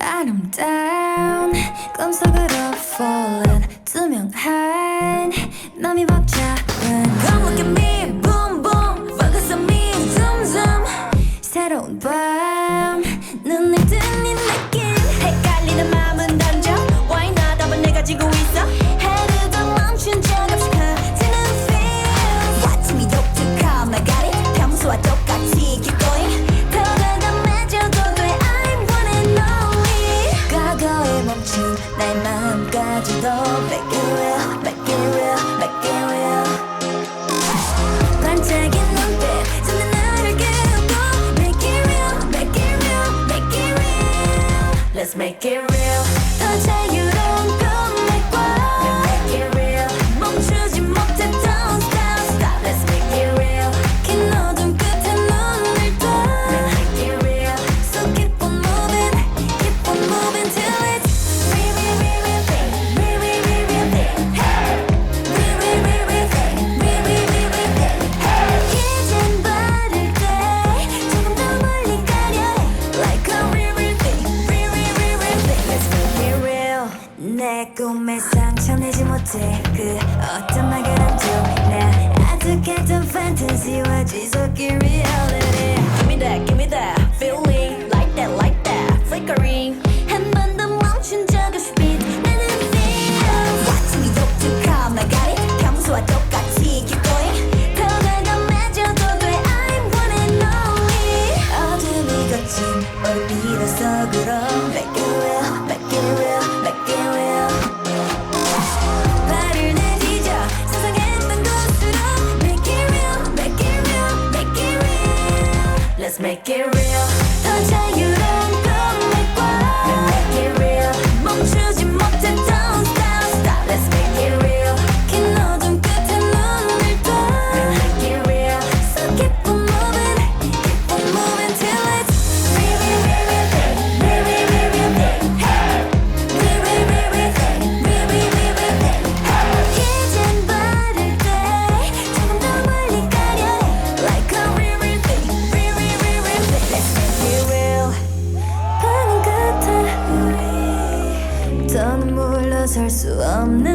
I'm down, 깜짝으로 투명한 남이 Come look at me, boom boom. focus on me, zoom zoom. 새로운 Make it real 내 꿈에 상처내지 못해 그 어떤 나 아득했던 reality Give me that, give me that feeling. Like that, like that flickering. 한 번도 멈춘 적 없이 빛 나는 feel Watch me, don't you come, I got it 평소와 똑같이 keep going 맺어도 돼. I'm one and only. 어둠이 거친 올 밀어서 그럼 Make it real, make it real Let's make it real. 없는